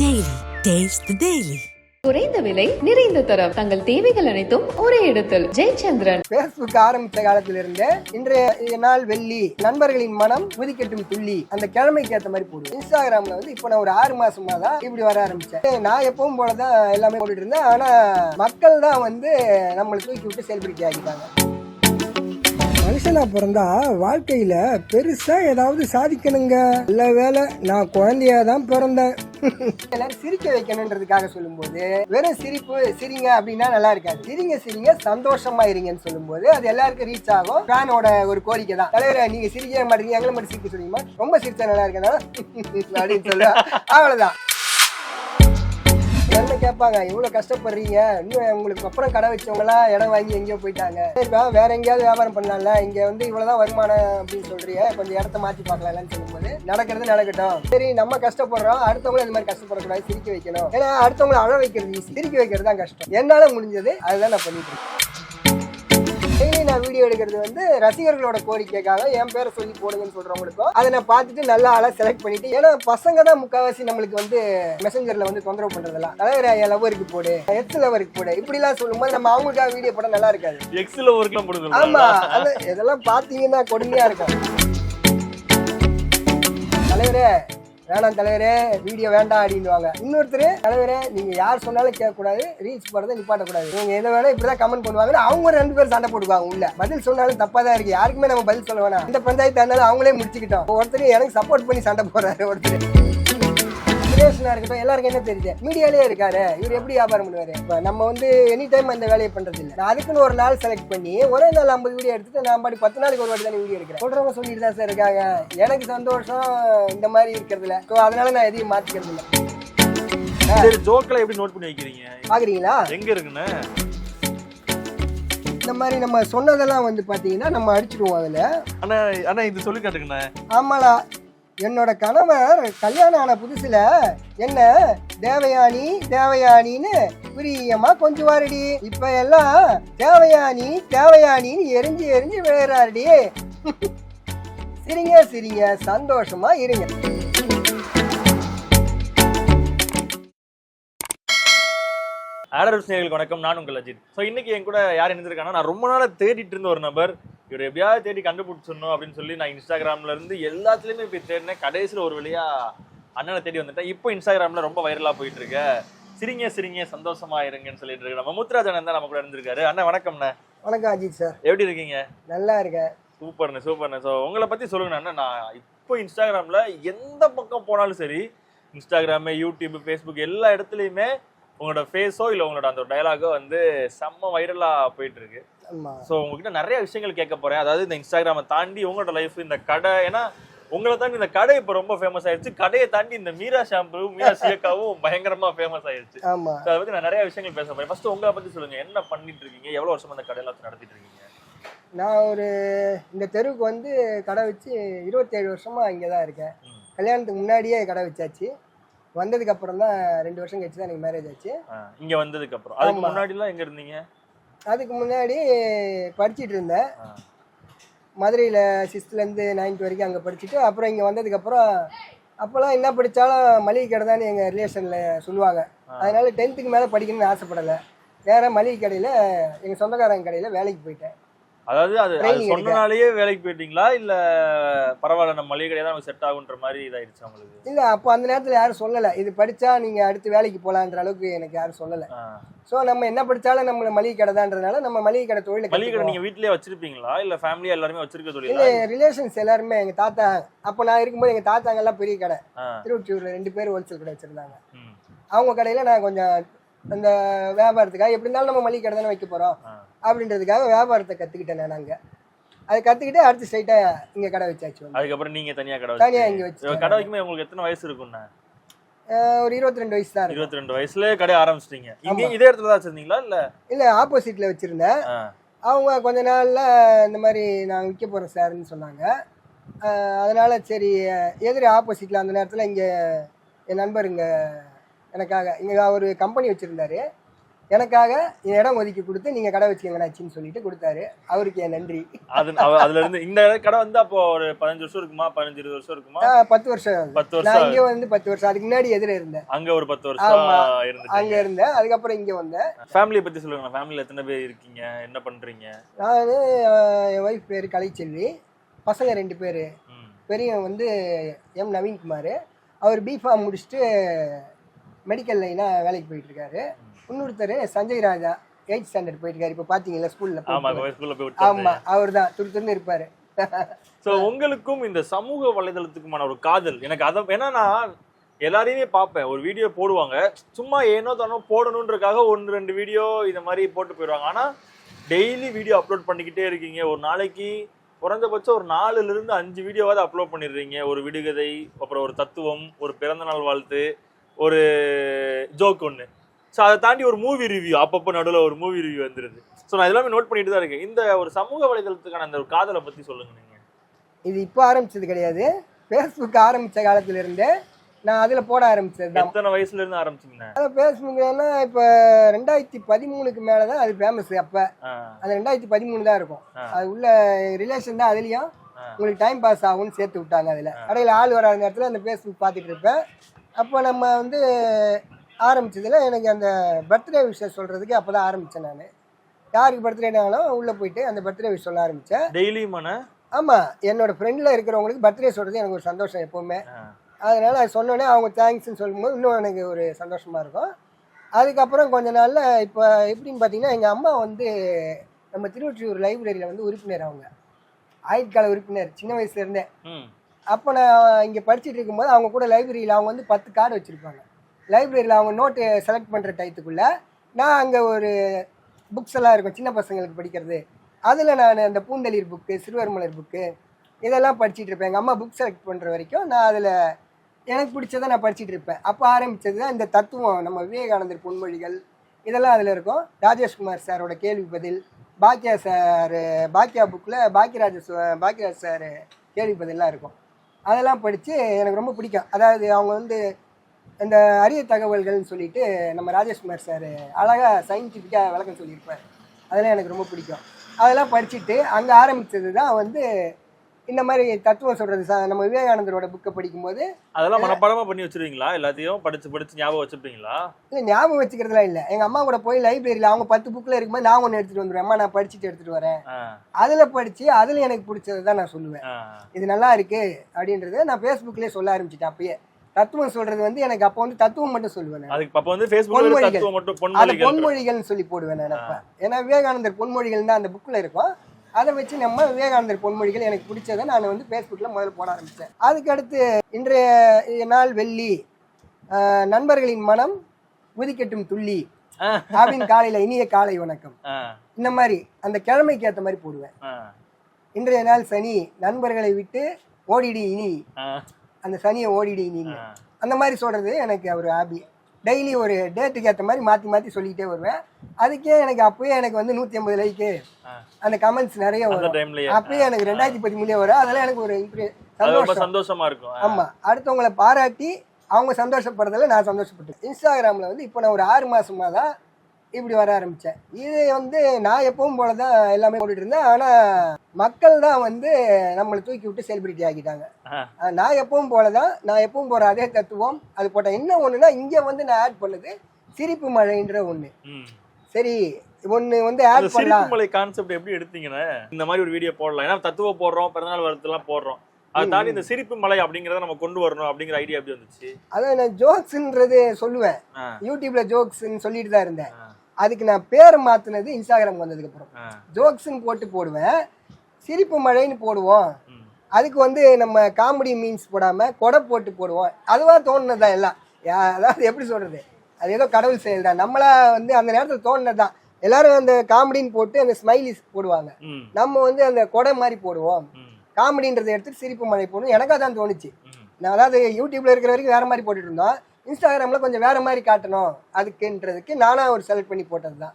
Daily. Taste the Daily. குறைந்த விலை நிறைந்த தரம். தங்கள் தேவைகள் அனைத்தும் ஒரே இடத்தில். ஜெயச்சந்திரன். பேஸ்புக் ஆரம்பித்த காலத்துல இருந்தே இன்றைய நாள் வெள்ளி நண்பர்களின் மனம் முதிக்கட்டும் துள்ளி அந்த கிழமைக்கு ஏத்த மாதிரி போடுவேன் இன்ஸ்டாகிராம்ல வந்து இப்போ நான் ஒரு ஆறு மாசமா தான் இப்படி வர ஆரம்பிச்சேன். நான் எப்பவும் போலதான் எல்லாமே போட்டுட்டு இருந்தேன். ஆனா மக்கள் தான் வந்து நம்மளை தூக்கி விட்டு செலிபிரிட்டி ஆகிட்டாங்க மனுஷனா பிறந்தா வாழ்க்கையில பெருசா ஏதாவது சாதிக்கணுங்க. நல்ல வேலை நான் குழந்தையா தான் பிறந்தேன். எல்லாரும் சிரிக்க வைக்கணுன்றதுக்காக சொல்லும்போது வெறும் சிரிப்பு சிரிங்க அப்படின்னா நல்லா இருக்காது. சிரிங்க சிரிங்க சந்தோஷமா இருங்கன்னு சொல்லும்போது அது எல்லாருக்கும் ரீச் ஆகும். ஃபேனோட ஒரு கோரிக்கை தான். தலைவர் நீங்க சிரிக்க மாட்டீங்க எங்களை மட்டும் சிரிக்க சொல்லுங்க. ரொம்ப சிரிச்சா நல்லா இருக்கனால அப்படின்னு சொல்லுவேன் அவ்வளவுதான். என்ன கேட்பாங்க இவ்வளவு கஷ்டப்படுறீங்க. இன்னும் உங்களுக்கு அப்புறம் கடை வச்சவங்களாம் இடம் வாங்கி எங்கேயோ போயிட்டாங்க. சரிப்பா வேற எங்கேயாவது வியாபாரம் பண்ணலாம்ல. இங்க வந்து இவ்வளவுதான் வருமானம் அப்படின்னு சொல்றீங்க கொஞ்சம் இடத்த மாத்தி பார்க்கலாம்னு சொல்லும்போது நடக்கிறது நடக்கட்டும். சரி நம்ம கஷ்டப்படுறோம். அடுத்தவங்களும் இந்த மாதிரி கஷ்டப்படக்கூடாது. சிரிக்க வைக்கணும். ஏன்னா அடுத்தவங்களை அழ வைக்கிறது ஈஸி சிரிக்க வைக்கிறது தான் கஷ்டம். என்னால முடிஞ்சது அதுதான் நான் பண்ணிட்டு இருக்கேன். நான் வீடியோ எடுக்கிறது வந்து ரசிகர்களோட கோரிக்கைக்காக என் பேரை சொல்லி போடுங்கன்னு சொல்றவங்களுக்கும். அதை நான் பார்த்துட்டு நல்ல ஆளா செலக்ட் பண்ணிட்டு ஏன்னா பசங்க தான் முக்காவாசி நம்மளுக்கு வந்து மெசஞ்சர்ல வந்து தொந்தரவு பண்றதெல்லாம். தலைவர் என் லவருக்கு போடு எக்ஸ் லவருக்கு போடு. இப்படிலாம் சொல்லும்போது நம்ம அவங்களுக்காக வீடியோ போட நல்லா இருக்காது. எக்ஸ்ல ஒர்க்லாம் போட்டு ஆமா அது இதெல்லாம் பாத்தீங்கன்னா கொடுமையா இருக்கும். தலைவரே வேணாம் தலைவரே வீடியோ வேண்டாம் அப்படின்னுவாங்க. இன்னொருத்தர் தலைவரே நீங்க யார் சொன்னாலும் கேட்கக்கூடாது ரீச் போறதை நிப்பாட்டக்கூடாது. நீங்க எதை வேணா இப்படிதான் கமெண்ட் பண்ணுவாங்க அவங்க ரெண்டு பேரும் சண்டை போடுவாங்க உள்ள. பதில் சொன்னாலும் தப்பா தான் இருக்கு. யாருக்குமே நம்ம பதில் சொல்ல வேணாம். இந்த பஞ்சாயத்து இருந்தாலும் அவங்களே முடிச்சுக்கிட்டோம். ஒருத்தர் எனக்கு சப்போர்ட் பண்ணி சண்டை போடுறாரு ஒருத்தர். சுரேஷனா இருக்கட்டும் எல்லாருக்கும் என்ன தெரியுது? மீடியாலே இருக்காரு. இவர் எப்படி வியாபாரம் பண்ணுவாரு? இப்ப நம்ம வந்து எனி டைம் அந்த வேலையை பண்றது இல்ல. நான் அதுக்குன்னு ஒரு நாள் செலக்ட் பண்ணி ஒரே நாள் ஐம்பது வீடியோ எடுத்துட்டு நான் பாடி பத்து நாளைக்கு ஒரு வாட்டி தானே வீடியோ எடுக்கிறேன். சொல்றவங்க சொல்லிட்டு தான் சார் இருக்காங்க. எனக்கு சந்தோஷம் இந்த மாதிரி இருக்கிறதுல ஸோ அதனால நான் எதையும் மாத்திக்கிறது இல்லை. சரி ஜோக்களை எப்படி நோட் பண்ணி வைக்கிறீங்க? பாக்குறீங்களா? எங்க இருக்குன்னு? இந்த மாதிரி நம்ம சொன்னதெல்லாம் வந்து பாத்தீங்கன்னா நம்ம அடிச்சிடுவோம் அதுல. அண்ணா அண்ணா இது சொல்லி காட்டுங்கண்ணே. ஆமாடா என்னோட கணவர் கல்யாணம் ஆன புதுசுல என்ன தேவயானி தேவயானின்னு பிரியமா கொஞ்சம் இப்ப எல்லாம் தேவயானி தேவயானின்னு எரிஞ்சு எரிஞ்சு விழுறாருடி சிரிங்க சிரிங்க சந்தோஷமா இருங்க. ஆடர் நேர்களுக்கு வணக்கம். நான் உங்கள் அஜித். ஸோ இன்னைக்கு என் கூட யார் இணைந்திருக்காங்கன்னா நான் ரொம்ப நாளா தேடிட்டு இருந்த ஒரு நபர். இவர் எப்படியாவது தேடி கண்டுபிடிச்சிடணும் அப்படின்னு சொல்லி நான் இன்ஸ்டாகிராம்ல இருந்து எல்லாத்துலயுமே போய் தேடினேன். கடைசியில் ஒரு வழியா அண்ணனை தேடி வந்துட்டேன். இப்போ இன்ஸ்டாகிராம்ல ரொம்ப வைரலா போயிட்டு இருக்க சிரிங்க சிரிங்க சந்தோஷமா இருங்கன்னு சொல்லிட்டு இருக்கு. நம்ம முத்துராஜன் தான் நம்ம கூட இருந்திருக்காரு அண்ணா வணக்கம்ண்ணே. வணக்கம் அஜித் சார். எப்படி இருக்கீங்க? நல்லா இருக்கேன். சூப்பர்ண்ணே சூப்பர்ண்ணே. ஸோ உங்களை பற்றி சொல்லுங்கண்ணா அண்ணா, நான் இப்போ இன்ஸ்டாகிராமில் எந்த பக்கம் போனாலும் சரி இன்ஸ்டாகிராமு யூடியூப் ஃபேஸ்புக் எல்லா இடத்துலையுமே உங்களோட ஃபேஸோ இல்லை உங்களோட அந்த டயலாகோ வந்து செம்ம வைரலாக போயிட்டு இருக்கு ஸோ உங்ககிட்ட நிறைய விஷயங்கள் கேட்க போறேன். அதாவது இந்த இன்ஸ்டாகிராமை தாண்டி உங்களோட லைஃப் இந்த கடை ஏன்னா உங்களை தாண்டி இந்த கடை இப்போ ரொம்ப ஃபேமஸ் ஆயிடுச்சு கடையை தாண்டி இந்த மீரா ஷாம்பு மீரா சியக்காவும் பயங்கரமா ஃபேமஸ் ஆயிடுச்சு So, அதை பத்தி நான் நிறைய விஷயங்கள் பேச போறேன். ஃபர்ஸ்ட் உங்களை பத்தி சொல்லுங்க. என்ன பண்ணிட்டு இருக்கீங்க? எவ்வளவு வருஷமா அந்த கடையில நடத்திட்டு இருக்கீங்க? நான் ஒரு இந்த தெருவுக்கு வந்து கடை வச்சு இருபத்தேழு வருஷமா இங்கே தான் இருக்கேன். கல்யாணத்துக்கு முன்னாடியே கடை வச்சாச்சு. வந்ததுக்கு அப்புறம் தான் ரெண்டு வருஷம் கழிச்சு தான் எனக்கு மேரேஜ் ஆச்சு. இங்க வந்ததுக்கு அப்புறம் அதுக்கு. முன்னாடி எல்லாம் எங்க இருந்தீங்க? அதுக்கு முன்னாடி படிச்சிட்டு இருந்தேன். மதுரையில் சிக்ஸ்த்துலேருந்து நைன்த் வரைக்கும் அங்கே படிச்சுட்டு அப்புறம் இங்கே வந்ததுக்கப்புறம் அப்போல்லாம் என்ன படித்தாலும் மளிகை கடை தான் எங்கள் ரிலேஷனில் சொல்லுவாங்க அதனால டென்த்துக்கு மேலே படிக்கணும்னு ஆசைப்படலை. வேற மளிகை கடையில் எங்கள் சொந்தக்காரங்க கடையில் வேலைக்கு போயிட்டேன். அதாவது அது சொன்னனாலேயே வேலைக்கு போயிட்டீங்களா? இல்ல பரவாயில்ல நம்ம மளிகை கடையா தான் செட் ஆகுன்ற மாதிரி இதாயிடுச்சு உங்களுக்கு? இல்லை அப்போ அந்த நேரத்தில் யாரும் சொல்லலை. இது படித்தா நீங்கள் அடுத்து வேலைக்கு போகலான்ற அளவுக்கு எனக்கு யாரும் சொல்லலை. ஸோ நம்ம என்ன படித்தாலும் நம்ம மளிகை கடை தான்றதுனால நம்ம மளிகை கடை தொழில் மளிகை கடை நீங்க வீட்லயே வச்சிருப்பீங்களா? இல்ல ஃபேமிலியா எல்லாருமே வச்சிருக்க இல்லை தொழிலா ரிலேஷன்ஸ் எல்லாருமே எங்கள் தாத்தா அப்போ நான் இருக்கும்போது எங்கள் தாத்தாங்கெல்லாம் பெரிய கடை. திருவொற்றியூரில் ரெண்டு பேர் ஹோல்சேல் கடை வச்சுருந்தாங்க. அவங்க கடையில் நான் கொஞ்சம் அந்த வியாபாரத்துக்காக எப்படி இருந்தாலும் நம்ம மளிகை கடை தானே வைக்க போகிறோம். அப்படின்றதுக்காக வியாபாரத்தை கற்றுக்கிட்டேன் நான் அங்கே. அதை கற்றுக்கிட்டு அடுத்து ஸ்ட்ரைட்டாக இங்கே கடை வச்சாச்சு அதுக்கப்புறம் நீங்க தனியா கடை தனியா வச்சு இங்க வச்சுட்டேன். கடை வைக்கும்போது உங்களுக்கு எத்தனை வயசு இருக்கும்ண்ணா? ஒரு இருபத்தி ரெண்டு வயசு தான் இருபத்தி ரெண்டு வயசுல கடை ஆரம்பிச்சிட்டீங்க. இங்க. இதே இடத்துல தான் வச்சிருந்தீங்களா இல்ல? இல்லை ஆப்போசிட்டில் வச்சுருந்தேன். அவங்க கொஞ்ச நாள்ல இந்த மாதிரி நான் விற்க போகிறேன் சார்னு சொன்னாங்க. அதனால சரி எதிரி ஆப்போசிட்டில் அந்த நேரத்தில் இங்கே என் நண்பர் இங்கே எனக்காக இங்கே ஒரு கம்பெனி வச்சுருந்தாரு. எனக்காக என் இடம் ஒதுக்கி கொடுத்து நீங்க கடை வச்சுக்கங்கடாச்சின்னு சொல்லிட்டு கொடுத்தாரு. அவருக்கு என் நன்றி. அது அதுல இருந்து இந்த கடை வந்து அப்போ ஒரு பதினஞ்சு வருஷம் இருக்குமா? பதினஞ்சு இருபது வருஷம் இருக்குமா? பத்து வருஷம். பத்து நான் வருஷம் இங்க வந்து பத்து வருஷம் அதுக்கு முன்னாடி எதிர இருந்தேன்? அங்க ஒரு பத்து வருஷம் ஆமா. அங்க இருந்தேன். அதுக்கப்புறம் இங்க வந்தேன். ஃபேமிலியை பத்தி சொல்லுங்க ஃபேமிலில எத்தனை பேர் இருக்கீங்க? என்ன பண்றீங்க? நான் என் ஒய்ஃப் பேர் கலைச்செல்வி. பசங்க ரெண்டு பேர். பெரியவன் வந்து எம் நவீன்குமார். அவர் பிஃபார்ம் முடிச்சுட்டு மெடிக்கல் லைனாக வேலைக்கு போயிட்டு இருக்காரு இன்னொருத்தர் சஞ்சய் ராஜா எயிட் ஸ்டாண்டர்ட் போயிட்டு. இருக்காரு இப்போ பார்த்தீங்களா ஸ்கூலில் ஆமாம் அவர் தான் துரு துருன்னு இருப்பார். சோ உங்களுக்கும் இந்த சமூக வலைதளத்துக்குமான ஒரு காதல். எனக்கு அதை என்னன்னா எல்லாரையுமே பார்ப்பேன். ஒரு வீடியோ போடுவாங்க. சும்மா ஏனோ தானோ போடணுன்றதுக்காக ஒன்று ரெண்டு வீடியோ இந்த மாதிரி போட்டு போயிடுவாங்க. ஆனா டெய்லி வீடியோ அப்லோட் பண்ணிக்கிட்டே இருக்கீங்க. ஒரு நாளைக்கு குறைஞ்சபட்சம் ஒரு நாலுல இருந்து அஞ்சு வீடியோவாவது அப்லோட் பண்ணிடுறீங்க. ஒரு விடுகதை அப்புறம் ஒரு தத்துவம் ஒரு பிறந்த நாள் வாழ்த்து. ஒரு ஜோக் ஒன்று ஸோ அதை தாண்டி ஒரு மூவி ரிவ்யூ அப்பப்போ நடுவில் ஒரு மூவி ரிவ்யூ வந்துருது. ஸோ நான் எல்லாமே நோட் பண்ணிட்டு தான் இருக்கேன். இந்த ஒரு சமூக வலைதளத்துக்கான அந்த ஒரு காதலை பத்தி சொல்லுங்க நீங்க. இது இப்போ ஆரம்பிச்சது கிடையாது. ஃபேஸ்புக் ஆரம்பித்த காலத்துல இருந்தே நான் அதில் போட ஆரம்பிச்சது தான் எத்தனை வயசுல இருந்து ஆரம்பிச்சீங்க ஃபேஸ்புக்னா இப்போ ரெண்டாயிரத்தி பதிமூணுக்கு மேலே தான் அது ஃபேமஸ் அப்போ. அது ரெண்டாயிரத்தி பதிமூணு தான் இருக்கும். அது உள்ள ரிலேஷன் தான் அதுலேயும். உங்களுக்கு டைம் பாஸ் ஆகும்னு சேர்த்து விட்டாங்க அதில். கடையில் ஆள் வராத நேரத்தில் அந்த ஃபேஸ்புக் பார்த்துட்டு இருப்பேன். அப்போ நம்ம வந்து ஆரம்பிச்சதுல எனக்கு அந்த பர்த்டே விஷயம் சொல்கிறதுக்கு அப்போ தான் ஆரம்பித்தேன் நான். யாருக்கு பர்த்டேனாலும் உள்ளே போயிட்டு அந்த பர்த்டே விஷ் சொல்ல ஆரம்பித்தேன் டெய்லியுமான ஆமாம் என்னோட ஃப்ரெண்டில் இருக்கிறவங்களுக்கு பர்த்டே சொல்கிறது எனக்கு ஒரு சந்தோஷம் எப்போவுமே. அதனால அது சொன்னோடனே அவங்க தேங்க்ஸ்னு சொல்லும்போது இன்னும் எனக்கு ஒரு சந்தோஷமா இருக்கும். அதுக்கப்புறம் கொஞ்ச நாள்ல இப்போ எப்படின்னு பார்த்தீங்கன்னா எங்கள் அம்மா வந்து நம்ம திருவொற்றியூர் லைப்ரரியில் வந்து உறுப்பினர் அவங்க. ஆயுட்கால உறுப்பினர் சின்ன வயசுல இருந்தே. ம். அப்போ நான் இங்கே படிச்சுட்டு இருக்கும்போது அவங்க கூட லைப்ரரியில் அவங்க வந்து பத்து கார்டு வச்சுருப்பாங்க. லைப்ரரியில் அவங்க நோட்டு செலக்ட் பண்ணுற டயத்துக்குள்ளே நான் அங்கே ஒரு புக்ஸ் எல்லாம் இருக்கும் சின்ன பசங்களுக்கு படிக்கிறது. அதில் நான் அந்த பூந்தளிர் புக்கு சிறுவர்மலர் புக்கு இதெல்லாம் படிச்சுட்டு இருப்பேன். எங்கள் அம்மா புக் செலக்ட் பண்ணுற வரைக்கும் நான் அதில் எனக்கு பிடிச்சதை நான் படிச்சுட்டு இருப்பேன். அப்போ ஆரம்பித்தது தான் இந்த தத்துவம் நம்ம விவேகானந்தர் பொன்மொழிகள் இதெல்லாம் அதில் இருக்கும். ராஜேஷ்குமார் சாரோட கேள்வி பதில் பாக்கியா சார் பாக்கியா புக்கில் பாக்கியராஜ பாக்கியராஜ் சார் கேள்வி பதிலாம் இருக்கும். அதெல்லாம் படித்து எனக்கு ரொம்ப பிடிக்கும். அதாவது அவங்க வந்து இந்த அரிய தகவல்கள்னு சொல்லிட்டு நம்ம ராஜேஷ்குமார் சார் அழகாக சயின்டிஃபிக்காக விளக்கம் சொல்லியிருப்பார். அதெல்லாம் எனக்கு ரொம்ப பிடிக்கும். அதெல்லாம் படிச்சுட்டு அங்கே ஆரம்பித்தது தான் வந்து இந்த மாதிரி தத்துவம் சொல்கிறது நம்ம விவேகானந்தரோட புக்கை படிக்கும்போது அதெல்லாம் மனப்பாடமா பண்ணி வச்சிருவீங்களா? எல்லாத்தையும் படிச்சு படிச்சு ஞாபகம் வச்சிருப்பீங்களா? இல்லை ஞாபகம் வச்சுக்கிறதுலாம் இல்லை. எங்கள் அம்மா கூட போய் லைப்ரரியில் அவங்க பத்து புக்கில் இருக்கும்போது நான் ஒன்று எடுத்துகிட்டு வந்துடுவேன் அம்மா நான் படிச்சுட்டு எடுத்துகிட்டு வரேன். அதில் படித்து அதில் எனக்கு பிடிச்சது தான் நான் சொல்லுவேன். இது நல்லா இருக்கு அப்படின்றத நான் ஃபேஸ்புக்லேயே சொல்ல ஆரம்பிச்சிட்டேன் அப்பயே. தத்துவம் சொல்றது வந்து எனக்கு அப்போ வந்து தத்துவம் மட்டும் சொல்லுவேன். அதுக்கு அப்ப வந்து பொன்மொழிகள். மட்டும் பொன்மொழிகள் பொன்மொழிகள்னு சொல்லி போடுவேன் நான் அப்ப. ஏன்னா விவேகானந்தர் பொன்மொழிகள் தான் அந்த புக்கில் இருக்கும். அதை வச்சு நம்ம விவேகானந்தர் பொன்மொழிகள் எனக்கு பிடிச்சதை நான் வந்து ஃபேஸ்புக்கில் முதல்ல போட ஆரம்பித்தேன் அதுக்கு அடுத்து இன்றைய நாள் வெள்ளி நண்பர்களின் மனம் உதிக்கட்டும் துள்ளி. அப்படின்னு காலையில் இனிய காலை வணக்கம். இந்த மாதிரி அந்த கிழமைக்கு ஏற்ற மாதிரி போடுவேன். இன்றைய நாள் சனி நண்பர்களை விட்டு ஓடிடு இனி. அந்த சனியை ஓடிடு ஆ. அந்த மாதிரி சொல்கிறது எனக்கு ஒரு ஹாபி டெய்லி ஒரு டேட்டுக்கு ஏற்ற மாதிரி மாற்றி மாற்றி சொல்லிக்கிட்டே வருவேன். அதுக்கே எனக்கு அப்பயே எனக்கு வந்து நூற்றி ஐம்பது லைக்கு. அந்த கமெண்ட்ஸ் நிறைய வரும். அப்பயே எனக்கு ரெண்டாயிரத்தி பதிமூணுலேயே வரும். அதெல்லாம் எனக்கு ஒரு இம்ப்ரெ சந்தோஷம். இருக்கும். ஆமாம் அடுத்தவங்களை பாராட்டி அவங்க சந்தோஷப்படுறதுல நான் சந்தோஷப்பட்டேன். இன்ஸ்டாகிராமில் வந்து இப்போ நான் ஒரு ஆறு மாசமா தான் இப்படி வர ஆரம்பித்தேன் இது வந்து நான் எப்பவும் போல தான் எல்லாமே போட்டுட்டு இருந்தேன். ஆனால் மக்கள் தான் வந்து நம்மளை தூக்கி விட்டு செலிபிரிட்டி ஆக்கிட்டாங்க. நான் எப்பவும் போல தான் நான் எப்பவும் போகிற அதே தத்துவம். அது போட்டேன் என்ன ஒன்றுனா இங்கே வந்து நான் ஆட் பண்ணது சிரிப்பு மழைன்ற ஒன்று ம். சரி ஒன்று வந்து ஆட் பண்ணலாம். மலை கான்செப்ட் எப்படி எடுத்தீங்கன்னா இந்த மாதிரி ஒரு வீடியோ போடலாம். ஏன்னா தத்துவ போடுறோம் பிறந்தநாள் வரத்துலாம் போடுறோம். அதை தாண்டி இந்த சிரிப்பு மலை அப்படிங்கறத நம்ம கொண்டு வரணும் அப்படிங்கிற ஐடியா எப்படி வந்துச்சு? அதான் நான் ஜோக்ஸ்ன்றது சொல்லுவேன். யூடியூப்ல ஜோக்ஸ்ன்னு சொல்லிட்டு தான் இருந்தேன். அதுக்கு நான் பேரை மாற்றினது இன்ஸ்டாகிராம் வந்ததுக்கப்புறம் ஆ, ஜோக்ஸ்ன்னு போட்டு போடுவேன். சிரிப்பு மழைன்னு போடுவோம். அதுக்கு வந்து நம்ம காமெடி மீன்ஸ் போடாம கொடை போட்டு போடுவோம். அதுவா தோணுனது தான் எல்லாம் அதாவது எப்படி சொல்றது? அது ஏதோ கடவுள் செயல் தான். நம்மளா வந்து அந்த நேரத்தில் தோணுனது தான். எல்லாரும் அந்த காமெடின்னு போட்டு அந்த ஸ்மைலிஸ் போடுவாங்க. நம்ம வந்து அந்த கொடை மாதிரி போடுவோம். காமெடின்றதை எடுத்து சிரிப்பு மழை போடணும் எனக்கு அதான் தோணுச்சு. நான் அதாவது யூடியூப்ல இருக்கிற வரைக்கும் வேற மாதிரி போட்டுட்டு இருந்தோம். இன்ஸ்டாகிராம்ல கொஞ்சம் வேற மாதிரி காட்டணும். அதுக்குன்றதுக்கு நானா ஒரு செலக்ட் பண்ணி போட்டது தான்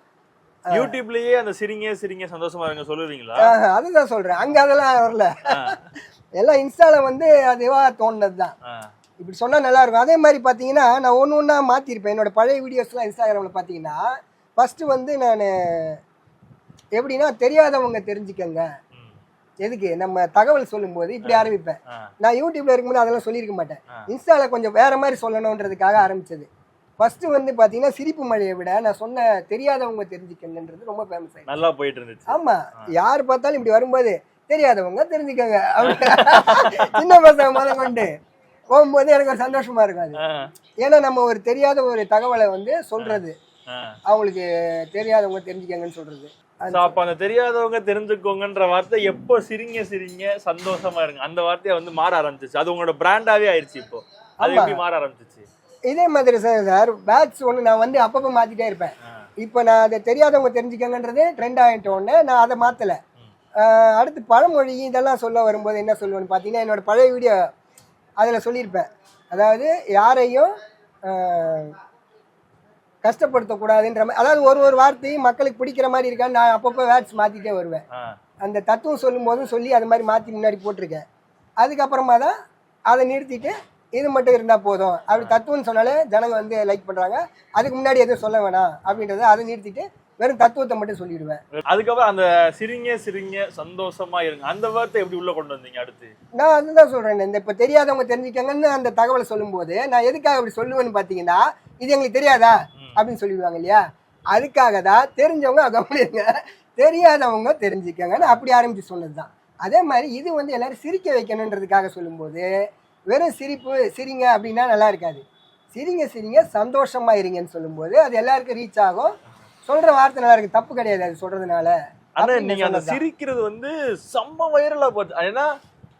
யூடியூப்லயே அந்த சிரிங்க சிரிங்க சந்தோஷமா இருங்க சொல்லுவீங்களா? அதுதான் சொல்றேன். அங்க அதெல்லாம் வரல. எல்லாம் இன்ஸ்டால வந்து அதுவா தோணுனது தான் இப்படி சொன்னா நல்லா இருக்கும். அதே மாதிரி பாத்தீங்கன்னா நான் ஒன்று ஒன்றா மாத்திருப்பேன். என்னோட பழைய வீடியோஸ்லாம் இன்ஸ்டாகிராம்ல பாத்தீங்கன்னா ஃபர்ஸ்ட் வந்து நான் எப்படின்னா தெரியாதவங்க தெரிஞ்சுக்கங்க. எதுக்கு? நம்ம தகவல் சொல்லும்போது இப்படி ஆரம்பிப்பேன். நான் யூடியூப்ல இருக்கும்போது அதெல்லாம் சொல்லியிருக்க மாட்டேன். இன்ஸ்டால கொஞ்சம் வேற மாதிரி சொல்லணுன்றதுக்காக ஆரம்பிச்சது. ஃபர்ஸ்ட் வந்து பாத்தீங்கன்னா சிரிப்பு மழையை விட நான் சொன்ன தெரியாதவங்க தெரிஞ்சுக்கங்கன்றது ரொம்ப ஃபேமஸ் ஆயிடுச்சு. நல்லா போயிட்டு இருந்துச்சு ஆமா யார் பார்த்தாலும் இப்படி வரும்போது தெரியாதவங்க தெரிஞ்சுக்கங்க. சின்ன பசங்க முத கொண்டு போகும்போது எனக்கு ஒரு சந்தோஷமா ஆ, ஏன்னா நம்ம ஒரு தெரியாத ஒரு தகவலை வந்து சொல்றது. அவங்களுக்கு தெரியாதவங்க தெரிஞ்சுக்கங்கன்னு சொல்றது. அப்ப அந்த தெரியாதவங்க தெரிஞ்சுக்கோங்கன்ற வார்த்தை எப்போ சிரிங்க சிரிங்க சந்தோஷமா இருங்க. அந்த வார்த்தையை வந்து மாற ஆரம்பிச்சிச்சு. அது உங்களோட பிராண்டாவே ஆயிருச்சு இப்போ. அது. எப்படி மாற ஆரம்பிச்சிச்சு? இதே மாதிரி சார் சார் பேட்ச் ஒன்று நான் வந்து அப்பப்போ மாத்திட்டே இருப்பேன். இப்போ நான் அதை தெரியாதவங்க தெரிஞ்சுக்கங்கன்றது ட்ரெண்ட் ஆகிட்ட உடனே நான் அதை மாற்றலை அடுத்து பழமொழி இதெல்லாம் சொல்ல வரும்போது என்ன சொல்லுவேன்னு பார்த்தீங்கன்னா என்னோட பழைய வீடியோ அதில் சொல்லியிருப்பேன். அதாவது யாரையும் கஷ்டப்படுத்தக்கூடாதுன்ற மாதிரி அதாவது ஒரு ஒரு வார்த்தையும் மக்களுக்கு பிடிக்கிற மாதிரி இருக்கான்னு நான் அப்பப்போ வேர்ட்ஸ் மாற்றிட்டே வருவேன். அந்த தத்துவம் சொல்லும்போதும் சொல்லி அது மாதிரி மாற்றி முன்னாடி போட்டிருக்கேன். அதுக்கப்புறமா தான் அதை நிறுத்திட்டு இது மட்டும் இருந்தால் போதும். அப்படி தத்துவம்னு சொன்னாலே ஜனங்க வந்து லைக் பண்ணுறாங்க அதுக்கு முன்னாடி எதுவும் சொல்ல வேணாம் அப்படின்றத அதை நிறுத்திட்டு வெறும் தத்துவத்தை மட்டும் சொல்லிடுவேன். அதுக்கப்புறம் அந்த சிரிங்க சிரிங்க சந்தோஷமா இருங்க. அந்த வார்த்தை எப்படி உள்ள கொண்டு வந்தீங்க அடுத்து? நான் அதுதான் சொல்கிறேன் இந்த இப்போ தெரியாதவங்க தெரிஞ்சுக்கங்கன்னு அந்த தகவலை சொல்லும்போது நான் எதுக்காக அப்படி சொல்லுவேன்னு பார்த்தீங்கன்னா இது எங்களுக்கு தெரியாதா. அப்படின்னு சொல்லிடுவாங்க இல்லையா? அதுக்காக தான் தெரிஞ்சவங்க அப்படிங்க தெரியாதவங்க தெரிஞ்சுக்கங்கன்னு அப்படி ஆரம்பிச்சு சொன்னது தான் அதே மாதிரி இது வந்து எல்லாரும் சிரிக்க வைக்கணுன்றதுக்காக சொல்லும்போது வெறும் சிரிப்பு சிரிங்க அப்படின்னா நல்லா இருக்காது. சிரிங்க சிரிங்க சந்தோஷமா இருங்கன்னு சொல்லும்போது அது எல்லாருக்கும் ரீச் ஆகும். சொல்ற வார்த்தை நல்லா இருக்கு. தப்பு கிடையாது அது சொல்றதுனால. ஆனா அப்படின்னு நீங்க அந்த. சிரிக்கிறது வந்து செம்ம வைரலா போச்சு. ஏன்னா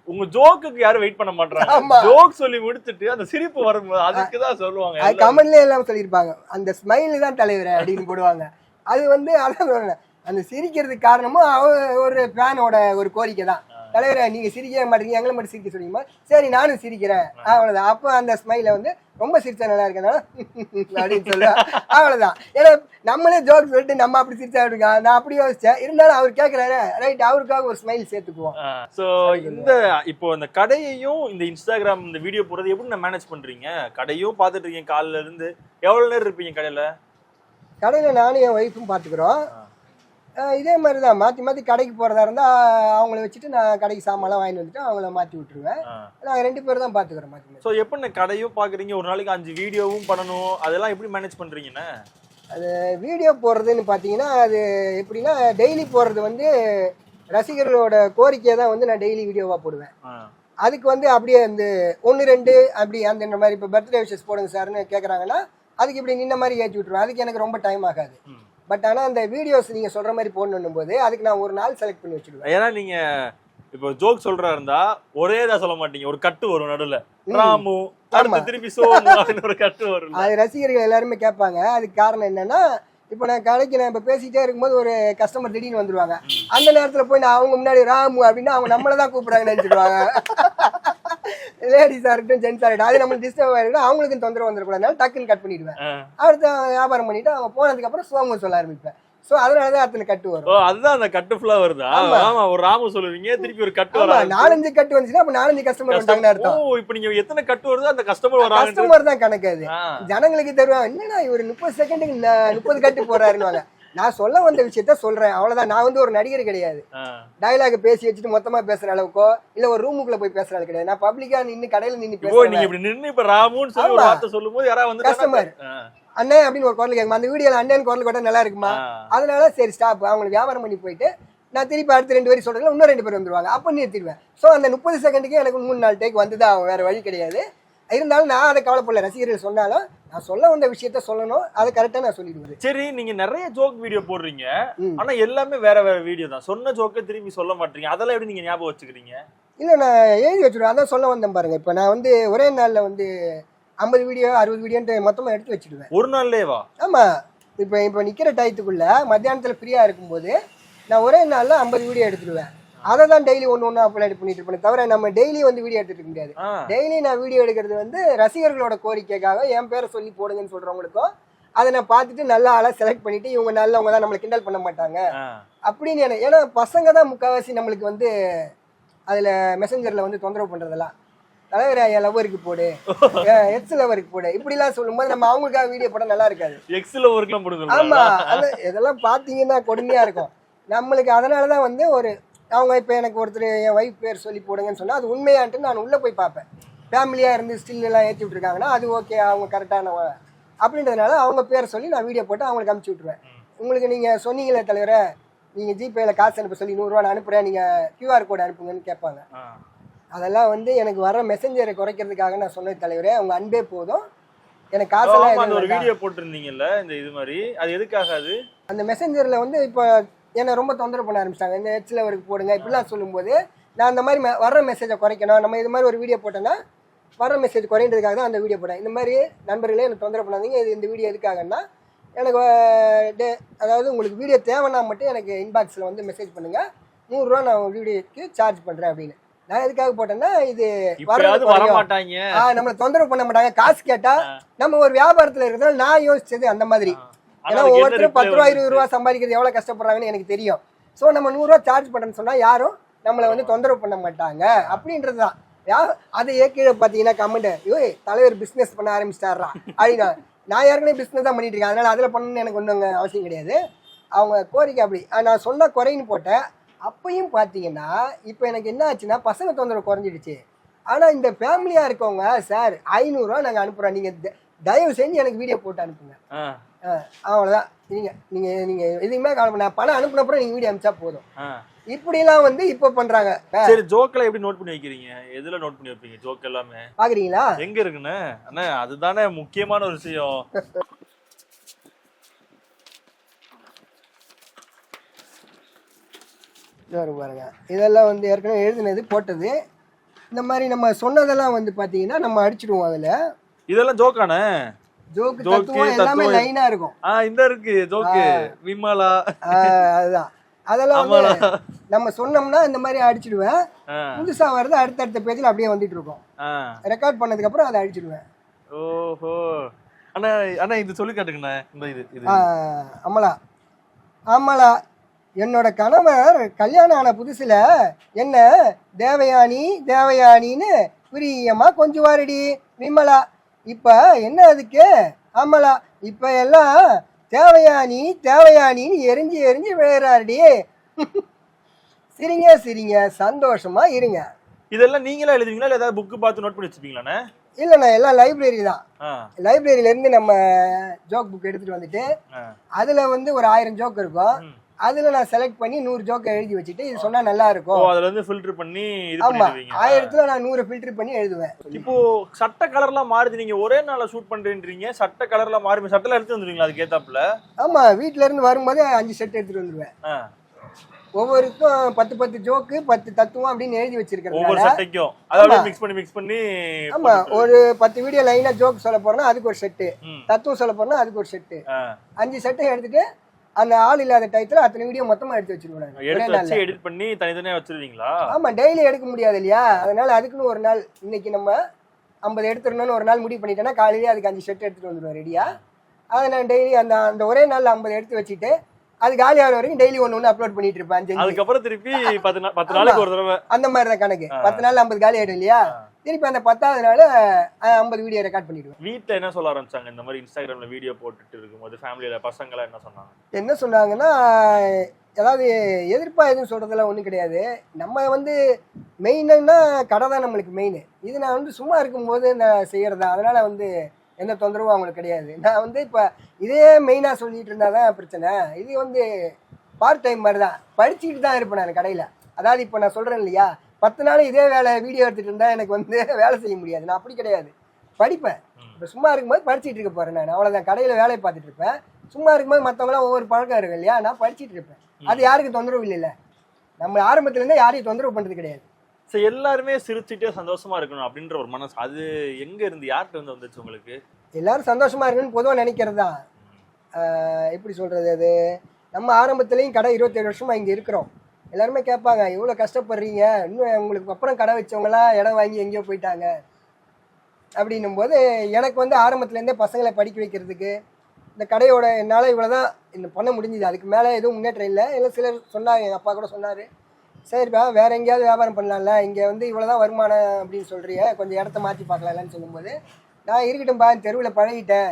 உங்க ஜோக்குக்கு யாரும் வெயிட் பண்ண மாட்டாங்க. ஜோக் சொல்லி முடிச்சிட்டு அந்த சிரிப்பு வரும்போது அதுக்கு தான் சொல்லுவாங்க அது. கமெண்ட்ல எல்லாம் சொல்லியிருப்பாங்க அந்த ஸ்மைல் தான் தலைவர் அப்படின்னு போடுவாங்க அது வந்து அதான். அந்த சிரிக்கிறதுக்கு காரணமும் அவ ஒரு ஃபேனோட ஒரு கோரிக்கை தான் தலைவரை நீங்க சிரிக்க மாட்டீங்க எங்களை மட்டும் சிரிக்க சொல்லியுமா சரி நானும் சிரிக்கிறேன். அவ்வளவுதான். அப்போ அந்த ஸ்மைல வந்து ரொம்ப சிரிச்சா நல்லா இருக்கனால அப்படின்னு சொல்லுவேன் அவ்வளவுதான். ஏன்னா நம்மளே ஜோக் சொல்லிட்டு நம்ம அப்படி சிரிச்சா இருக்கா? நான் அப்படி யோசிச்சேன். இருந்தாலும் அவர் கேட்கறாரு ரைட் அவருக்காக ஒரு ஸ்மைல் சேர்த்துக்குவோம். சோ இந்த இப்போ இந்த கடையையும் இந்த இன்ஸ்டாகிராம் இந்த வீடியோ போடுறது எப்படி நான் மேனேஜ் பண்றீங்க? கடையும் பார்த்துட்டு இருக்கீங்க காலைல இருந்து எவ்வளவு நேரம் இருப்பீங்க கடையில? கடையில் நானும் என் ஒய்ஃபும் பார்த்துக்குறோம். அஹ் இதே மாதிரி தான் மாற்றி மாற்றி கடைக்கு போகிறதா இருந்தால் அவங்கள வச்சுட்டு நான் கடைக்கு சாமான்லாம் வாங்கிட்டு வந்துட்டு அவங்கள மாற்றி விட்டுருவேன். நாங்கள் ரெண்டு பேரும் தான் பார்த்துக்குறோம் மாற்றி மாற்றி சோ எப்படி இந்த கடையும் பாக்குறீங்க? ஒரு நாளைக்கு அஞ்சு வீடியோவும் பண்ணணும். அதெல்லாம் எப்படி மேனேஜ் பண்றீங்கண்ணே வீடியோ போடுறதுன்னு பார்த்தீங்கன்னா அது எப்படின்னா டெய்லி போடுறது வந்து ரசிகர்களோட கோரிக்கையை தான் வந்து நான் டெய்லி வீடியோவாக போடுவேன். அதுக்கு வந்து அப்படியே இந்த ஒன்று ரெண்டு அப்படி அந்த மாதிரி இப்போ பர்த்டே விஷஸ் போடுங்க சார்னு கேட்குறாங்கன்னா அதுக்கு இப்படி நின்ன மாதிரி ஏற்றி விட்ருவேன் அதுக்கு எனக்கு ரொம்ப டைம் ஆகாது. பட் ஆனால் அந்த வீடியோஸ் நீங்கள் சொல்கிற மாதிரி போடணும் போது அதுக்கு நான் ஒரு நாள் செலக்ட் பண்ணி வச்சுடுவேன். ஏன்னா நீங்க இப்போ ஜோக் சொல்றா இருந்தா ஒரே தான் சொல்ல மாட்டீங்க. ஒரு கட்டு வரும் நடுவுல. ராமு அடுத்து. திருப்பி சோமு ஒரு கட்டு வரும் அது ரசிகர்கள் எல்லாருமே கேட்பாங்க. அதுக்கு காரணம் என்னன்னா இப்போ நான் கடைக்கு நான் இப்போ பேசிட்டே இருக்கும்போது ஒரு கஸ்டமர் திடீர்னு வந்துருவாங்க. அந்த நேரத்தில் போய் நான் அவங்க முன்னாடி ராமு அப்படின்னா அவங்க நம்மளை தான் கூப்பிடுறாங்கன்னு நினச்சிடுவாங்க. லேடிஸாக இருக்கட்டும் ஜென்ஸாக இருக்கட்டும் அது நம்மளுக்கு டிஸ்டர்ப் ஆகிருக்கும் அவங்களுக்கும் தொந்தரவு வந்துடக்கூடாதுனால டக்குன்னு கட் பண்ணிடுவேன். அடுத்து வியாபாரம் பண்ணிட்டு அவங்க போனதுக்கப்புறம் சோமு சொல்ல ஆரம்பிப்பேன். ஸோ அதனால தான் அத்தனை கட்டு வரும். ஓ அதுதான் அந்த கட்டு ஃபுல்லா வருதா? ஆமா. ஒரு ராமு சொல்லுவீங்க திருப்பி ஒரு கட்டு ஆமா வர நாலஞ்சு கட்டு வந்துச்சுன்னா அப்போ நாலஞ்சு கஸ்டமர் வந்துட்டாங்கன்னு அர்த்தம். ஓ இப்போ நீங்க எத்தனை கட்டு வருதோ அந்த கஸ்டமர் வராங்க கஸ்டமர் தான் கணக்கு அது. ஜனங்களுக்கு தருவாங்க. என்னடா இவர் முப்பது செகண்டுக்கு முப்பது கட்டு போறாருன்னு நான் சொல்ல வந்த விஷயத்த சொல்றேன். அவ்வளவுதான். நான் வந்து ஒரு நடிகர் கிடையாது. டயலாக் பேசி வச்சுட்டு மொத்தமா பேசுற அளவுக்கோ இல்ல ஒரு ரூமுக்குள்ள போய் பேசுற அளவுக்கு கிடையாது. நான் பப்ளிக்கா நின்னு கடையில நின்னு பேசுறேன் நீங்க இப்படி நின்னு இப்ப ராமுன்னு சொல்லி ஒரு. வார்த்தை சொல்லும் போது யாராவது வந்து Customer. அண்ணே அப்படின்னு ஒரு குரல் கேட்கும் அந்த வீடியோல அண்ணன் குரல் கூட நல்லா இருக்குமா? அதனால சரி ஸ்டாப் அவங்களுக்கு வியாபாரம் பண்ணி போயிட்டு நான் திருப்பி அடுத்து ரெண்டு பேரும் சொல்றேன் இன்னும் ரெண்டு பேர் வந்துருவாங்க. அப்போ நிறுத்திடுவேன். ஸோ அந்த முப்பது செகண்டுக்கு எனக்கு மூணு நாலு டேக் வந்துதான் வேற வழி கிடையாது. இருந்தாலும் நான் அதை கவலைப்படல. ரசிகர்கள் சொன்னாலும் நான் சொல்ல வந்த விஷயத்த சொல்லணும். அதை கரெக்டாக நான் சொல்லிடுவேன். சரி நீங்க நிறைய ஜோக் வீடியோ போடுறீங்க. ஆனா எல்லாமே வேற வேற வீடியோ தான். சொன்ன ஜோக்க திரும்பி சொல்ல மாட்டீங்க. அதெல்லாம் எப்படி நீங்க ஞாபகம் வச்சுக்கிறீங்க? இல்லை நான் எழுதி வச்சிருவேன். அதான் சொல்ல வந்தேன் பாருங்க. இப்போ நான் வந்து ஒரே நாளில் வந்து ஐம்பது வீடியோ அறுபது வீடியோன்ட்டு மொத்தமாக எடுத்து வச்சிடுவேன். ஒரு நாள்லேவா ஆமாம் இப்போ இப்போ நிற்கிற டயத்துக்குள்ள மத்தியானத்தில் ஃப்ரீயாக இருக்கும்போது நான் ஒரே நாளில் ஐம்பது வீடியோ எடுத்துடுவேன். அதை தான் டெய்லி ஒன்று ஒன்று அப்லோட் பண்ணிட்டு இருப்பேன் தவிர நம்ம டெய்லி வந்து வீடியோ எடுத்துட்டு இருக்க முடியாது. டெய்லி நான் வீடியோ எடுக்கிறது வந்து ரசிகர்களோட கோரிக்கைக்காக என் பேரை சொல்லி போடுங்கன்னு சொல்கிறவங்களுக்கும் அதை நான் பார்த்துட்டு நல்ல ஆளாக செலக்ட் பண்ணிட்டு இவங்க நல்லவங்க தான் நம்மளை கிண்டல் பண்ண மாட்டாங்க. அப்படின்னு ஏன்னா பசங்க தான் முக்கால்வாசி நம்மளுக்கு வந்து அதில் மெசஞ்சரில் வந்து தொந்தரவு பண்ணுறதெல்லாம் தலைவர் ஐயா லவருக்கு போடு. எக்ஸ் லவருக்கு போடு. இப்படிலாம் சொல்லும்போது நம்ம அவங்களுக்காக வீடியோ போட நல்லா இருக்காது. எக்ஸ்ல ஒர்க்லாம் போடுங்க ஆமா. அது இதெல்லாம் பாத்தீங்கன்னா கொடுமையா இருக்கும். நம்மளுக்கு அதனாலதான் வந்து ஒரு அவங்க இப்ப எனக்கு ஒருத்தர் என் ஒய்ஃப் பேர் சொல்லி போடுங்கன்னு சொன்னா அது உண்மையான்ட்டு நான் உள்ள போய் பார்ப்பேன். ஃபேமிலியா இருந்து ஸ்டில் எல்லாம் ஏற்றி விட்டுருக்காங்கன்னா அது ஓகே அவங்க கரெக்டானவங்க அப்படின்றதுனால அவங்க பேர் சொல்லி நான் வீடியோ போட்டு அவங்களுக்கு அனுப்பிச்சி விட்ருவேன் உங்களுக்கு நீங்க சொன்னீங்களே தலைவரே நீங்க ஜிபேல காசு அனுப்ப சொல்லி நூறுரூவா நான் அனுப்புறேன் நீங்க கியூஆர் கோட் அனுப்புங்கன்னு கேட்பாங்க. அதெல்லாம் வந்து எனக்கு வர மெசஞ்சரை குறைக்கிறதுக்காக நான் சொன்னது தலைவரே அவங்க அன்பே போதும். எனக்கு காசெல்லாம் ஒரு. வீடியோ போட்டிருந்தீங்கல்ல இந்த இது மாதிரி அது எதுக்காக அது? அந்த மெசஞ்சரில் வந்து இப்போ என்னை ரொம்ப தொந்தரவு பண்ண ஆரம்பிச்சிட்டாங்க. இந்த ஹெச்சில் அவருக்கு போடுங்க இப்படிலாம் சொல்லும்போது நான் அந்த மாதிரி வர்ற மெசேஜை குறைக்கணும். நம்ம இது மாதிரி ஒரு வீடியோ போட்டோன்னா வர மெசேஜ் குறைன்றதுக்காக தான் அந்த வீடியோ போட்டேன் இந்த மாதிரி நண்பர்களே எனக்கு தொந்தரவு பண்ணாதீங்க. இது இந்த வீடியோ எதுக்காகன்னா எனக்கு டே- அதாவது உங்களுக்கு வீடியோ தேவைன்னா மட்டும் எனக்கு இன்பாக்ஸில் வந்து மெசேஜ் பண்ணுங்கள் நூறுரூவா நான் வீடியோக்கு சார்ஜ் பண்ணுறேன் அப்படின்னு. நான் எதுக்காக போட்டேன்னா இது. மாட்டாங்க ஆ, நம்மளை தொந்தரவு பண்ண மாட்டாங்க. காசு கேட்டா நம்ம ஒரு வியாபாரத்துல இருக்கிறதால நான் யோசிச்சது அந்த மாதிரி. ஆனா ஒவ்வொருத்தரும் பத்து ரூபா இருபது? ரூபா சம்பாதிக்கிறது எவ்வளவு கஷ்டப்படுறாங்கன்னு எனக்கு தெரியும். சோ நம்ம நூறு ரூபா சார்ஜ் பண்றேன்னு சொன்னா யாரும் நம்மளை வந்து தொந்தரவு பண்ண மாட்டாங்க. அப்படின்றதுதான். யா அதையே கீழே பார்த்தீங்கன்னா கமெண்ட் ஏய் தலைவர் பிஸ்னஸ் பண்ண ஆரம்பிச்சிட்டாரா அப்படின்னா. நான் ஏற்கனவே பிஸ்னஸ் தான் பண்ணிட்டு இருக்கேன். அதனால அதில் பண்ணணும்னு எனக்கு ஒன்றும் அவசியம் கிடையாது. அவங்க கோரிக்கை அப்படி. நான் சொன்ன குறைன்னு போட்டேன். அப்பயும் பார்த்தீங்கன்னா இப்போ எனக்கு என்ன ஆச்சுன்னா பசங்க தொந்தரவு குறைஞ்சிடுச்சு. ஆனால் இந்த ஃபேமிலியாக இருக்கவங்க சார் ஐநூறுரூவா நாங்கள் அனுப்புகிறோம் நீங்கள் தயவு செஞ்சு எனக்கு வீடியோ போட்டு அனுப்புங்க. அவ்வளோதான் நீங்கள் நீங்கள் நீங்கள் எதுவுமே கவலை நான் பணம் அனுப்புன அப்புறம் நீங்கள் வீடியோ அனுப்பிச்சா போதும். இப்படிலாம் வந்து இப்போ பண்ணுறாங்க சரி ஜோக்கெல்லாம் எப்படி நோட் பண்ணி வைக்கிறீங்க? எதுல நோட் பண்ணி வைப்பீங்க ஜோக் எல்லாமே? பார்க்குறீங்களா எங்க இருக்குண்ணே அண்ணா அதுதானே முக்கியமான ஒரு விஷயம். பாருங்க. இதெல்லாம் வந்து ஏற்கனவே எழுதினது போட்டது. இந்த மாதிரி நம்ம சொன்னதெல்லாம் வந்து பார்த்தீங்கன்னா நம்ம அடிச்சிடுவோம் அதில். இதெல்லாம் ஜோக்கானே? ஜோக்கு தத்துவம் எல்லாமே. லைனாக இருக்கும். ஆ இந்த இருக்கு ஜோக்கு. விமலா. அதுதான். அதெல்லாம் வந்து. நம்ம சொன்னோம்னா இந்த மாதிரி அடிச்சிடுவேன். புதுசா வருது அடுத்தடுத்த பேஜில் அப்படியே வந்துட்டு இருக்கும். ரெக்கார்ட் பண்ணதுக்கு அப்புறம் அதை அடிச்சிடுவேன். ஓஹோ. அண்ணா அண்ணா இது சொல்லி காட்டுங்கண்ணே இந்த இது இது. ஆ, அமலா. ஆமலா என்னோட கணவர் கல்யாணம் ஆன புதுசுல என்ன தேவயானி தேவயானின்னு பிரியமா கொஞ்சுவாருடி விமலா. இப்ப என்ன அதுக்கு? ஆமலா இப்ப எல்லாம் தேவயானி தேவயானின்னு எரிஞ்சு எரிஞ்சு விழுறாருடி சிரிங்க சிரிங்க சந்தோஷமா இருங்க. இதெல்லாம் நீங்களா எழுதுவீங்களா? இல்ல ஏதாவது புக் பார்த்து நோட் பண்ணி வச்சுப்பீங்களாண்ணே இல்லைண்ணா எல்லாம் லைப்ரரி தான். ஆ, லைப்ரரியில இருந்து நம்ம ஜோக் புக் எடுத்துட்டு வந்துட்டு. அதுல வந்து ஒரு ஆயிரம் ஜோக் இருக்கும். அதுல நான் செலக்ட் பண்ணி நூறு ஜோக்கை எழுதி வச்சுட்டு இது சொன்னா நல்லா இருக்கும் அதுல இருந்து ஃபில்டர் பண்ணி இது ஆமா ஆயிரத்துல நான் நூறு ஃபில்டர் பண்ணி எழுதுவேன். இப்போ சட்ட கலர்லாம் மாறுது நீங்க ஒரே நாள்ல ஷூட் பண்றீன்றீங்க சட்ட கலர்லாம் மாறி சட்டெல்லாம் எடுத்து வந்துருவீங்களா அதுக்கு ஏத்தாப்புல? ஆமா வீட்ல இருந்து வரும்போதே அஞ்சு செட் எடுத்துட்டு வந்துருவேன். ஒவ்வொருக்கும் பத்து பத்து ஜோக்கு பத்து தத்துவம் அப்படின்னு எழுதி அதாவது ஆமா. மிக்ஸ் பண்ணி மிக்ஸ் பண்ணி ஆமா ஒரு பத்து வீடியோ லைனா ஜோக் சொல்ல போறேன்னா அதுக்கு ஒரு செட்டு. தத்துவம் சொல்ல போறேன்னா அதுக்கு ஒரு செட்டு அஞ்சு செட்டை எடுத்துட்டு அந்த ஆள் இல்லாத டயத்துல அத்தனை வீடியோ மொத்தமா எடுத்து வச்சிருவேன் எடுத்து வச்சு எடிட் பண்ணி தனித்தனியா வச்சிருவீங்களா? ஆமா டெய்லி எடுக்க முடியாது இல்லையா? அதனால அதுக்குன்னு ஒரு நாள் இன்னைக்கு நம்ம ஐம்பது எடுத்துடணும்னு ஒரு நாள் முடிவு பண்ணிட்டேன்னா காலையிலேயே அதுக்கு அஞ்சு செட் எடுத்துட்டு வந்துடுவேன் ரெடியா அதை நான் டெய்லி அந்த அந்த ஒரே நாள் ஐம்பது எடுத்து வச்சுட்டு அது காலி ஆகிற வரைக்கும் டெய்லி ஒன்று ஒன்று அப்லோட் பண்ணிட்டு இருப்பேன். அஞ்சு. அதுக்கப்புறம் திருப்பி பத்து நா- பத்து நாளைக்கு ஒரு தடவை. அந்த மாதிரி தான் கணக்கு. பத்து நாள் ஐம்பது காலி ஆயிடும் இல்லையா? திருப்பி அந்த பத்தாவது நாள் ஐம்பது வீடியோ ரெக்கார்ட் பண்ணிடுவேன். வீட்ல என்ன சொல்ல ஆரம்பிச்சாங்க? இந்த மாதிரி இன்ஸ்டாகிராம்ல வீடியோ போட்டுட்டு இருக்கும்போது ஃபேமிலியில பசங்களா என்ன சொன்னாங்க? என்ன சொன்னாங்கன்னா அதாவது எதிர்ப்பா எதுவும் சொல்றதெல்லாம் ஒன்றும் கிடையாது. நம்ம வந்து மெயின்னா கடை தான் நம்மளுக்கு மெயின் இது நான் வந்து சும்மா இருக்கும்போது நான் செய்யறதா? அதனால வந்து எந்த தொந்தரவும் அவங்களுக்கு கிடையாது. நான் வந்து இப்போ இதே மெயினாக சொல்லிட்டு இருந்தா தான் பிரச்சனை. இது வந்து பார்ட் டைம் மாதிரி தான். படிச்சுக்கிட்டு தான் இருப்பேன் நான் கடையில். அதாவது இப்போ நான் சொல்கிறேன் இல்லையா பத்து நாள் இதே வேலை வீடியோ எடுத்துகிட்டு இருந்தால் எனக்கு வந்து வேலை செய்ய முடியாது. நான் அப்படி கிடையாது. படிப்பேன். இப்போ சும்மா இருக்கும்போது படிச்சுட்டு இருக்க போகிறேன் நான். அவ்வளோதான் கடையில் வேலையை பார்த்துட்டு இருப்பேன். சும்மா இருக்கும்போது மற்றவங்களாம் ஒவ்வொரு பழக்கம் இருக்கு இல்லையா? நான் படிச்சுட்டு இருப்பேன். அது யாருக்கு தொந்தரவு இல்லைல்ல. நம்ம ஆரம்பத்துலேருந்தே யாரையும் தொந்தரவு பண்ணுறது கிடையாது. சோ எல்லாருமே சிரிச்சுட்டே சந்தோஷமா இருக்கணும் அப்படின்ற ஒரு மனசு. அது எங்க இருந்து யார்கிட்ட இருந்து வந்துச்சு உங்களுக்கு? எல்லாரும் சந்தோஷமா இருக்கணும்னு பொதுவாக நினைக்கிறது? தான் எப்படி சொல்றது அது? நம்ம ஆரம்பத்துலேயும் கடை இருபத்தேழு வருஷமா இங்கே இருக்கிறோம். எல்லாருமே கேட்பாங்க இவ்வளோ கஷ்டப்படுறீங்க. இன்னும் உங்களுக்கு அப்புறம் கடை வச்சவங்களாம் இடம் வாங்கி எங்கேயோ போயிட்டாங்க. அப்படின்னும் போது எனக்கு வந்து ஆரம்பத்துலேருந்தே பசங்களை படிக்க வைக்கிறதுக்கு இந்த கடையோட என்னால் இவ்வளோ தான் இந்த பண்ண முடிஞ்சுது. அதுக்கு மேலே எதுவும் முன்னேற்றம் இல்லை. இல்லை சிலர் சொன்னாங்க எங்கள் அப்பா கூட சொன்னார். சரிப்பா வேறு எங்கேயாவது வியாபாரம் பண்ணலாம்ல. இங்கே வந்து இவ்வளோ தான் வருமானம் அப்படின்னு சொல்கிறீங்க கொஞ்சம் இடத்த மாற்றி பார்க்கலாம்லன்னு சொல்லும்போது நான் இருக்கட்டும்பா தெருவில் பழகிட்டேன்.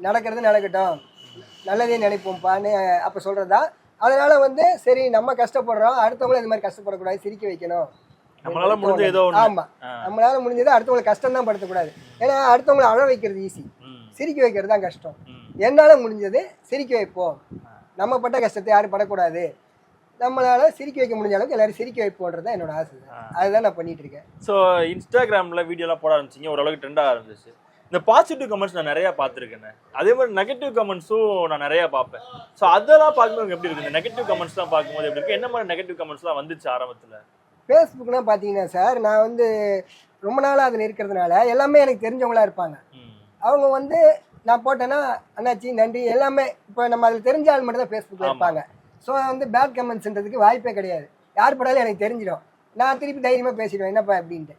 நடக்கிறது நடக்கட்டும். நல்லதே நினைப்போம்ப்பான்னு அப்போ சொல்கிறதா அதனால வந்து சரி நம்ம கஷ்டப்படுறோம் அடுத்தவங்களும் இது மாதிரி கஷ்டப்படக்கூடாது சிரிக்க வைக்கணும். நம்மளால முடிஞ்ச ஏதோ. ஆமா. நம்மளால முடிஞ்சது அடுத்தவங்களை கஷ்டம் தான் படுத்தக்கூடாது. ஏன்னா அடுத்தவங்களை அழ வைக்கிறது ஈஸி சிரிக்க வைக்கிறது தான் கஷ்டம். என்னால முடிஞ்சது சிரிக்க வைப்போம். நம்ம பட்ட கஷ்டத்தை யாரும் படக்கூடாது. நம்மளால சிரிக்க வைக்க முடிஞ்ச அளவுக்கு எல்லாரும் சிரிக்க வைப்போன்றது தான் என்னோட ஆசை. அதுதான் நான் பண்ணிட்டு இருக்கேன். ஸோ இன்ஸ்டாகிராமில் வீடியோலாம் போட ஆரம்பிச்சிங்க. ஓரளவுக்கு ட்ரெண்டாக ஆரம்பிச்சிச்சு. இந்த பாசிட்டிவ் கமெண்ட்ஸ் நான் நிறைய பார்த்துருக்கேன். அதே மாதிரி நெகட்டிவ் கமெண்ட்ஸும் நான் நிறைய பார்ப்பேன். ஸோ அதெல்லாம் பார்க்கும்போது எப்படி இருக்கு? இந்த நெகட்டிவ் கமெண்ட்ஸ்லாம் பார்க்கும்போது எப்படி இருக்கு? என்ன மாதிரி நெகட்டிவ் கமெண்ட்ஸ்லாம் வந்துச்சு ஆரம்பத்தில்? ஃபேஸ்புக்னா பார்த்தீங்கன்னா சார் நான் வந்து ரொம்ப நாளாக அதில் இருக்கிறதுனால எல்லாமே எனக்கு தெரிஞ்சவங்களா இருப்பாங்க. அவங்க வந்து நான் போட்டேன்னா அண்ணாச்சி நன்றி. எல்லாமே இப்போ நம்ம அதில் தெரிஞ்ச ஆள் மட்டும் தான் ஃபேஸ்புக்கில். இருப்பாங்க. ஸோ வந்து பேட் கமெண்ட்ஸ்ன்றதுக்கு வாய்ப்பே கிடையாது. யார் படாலும் எனக்கு தெரிஞ்சிடும். நான் திருப்பி தைரியமாக பேசிடுவேன். என்னப்பா அப்படின்ட்டு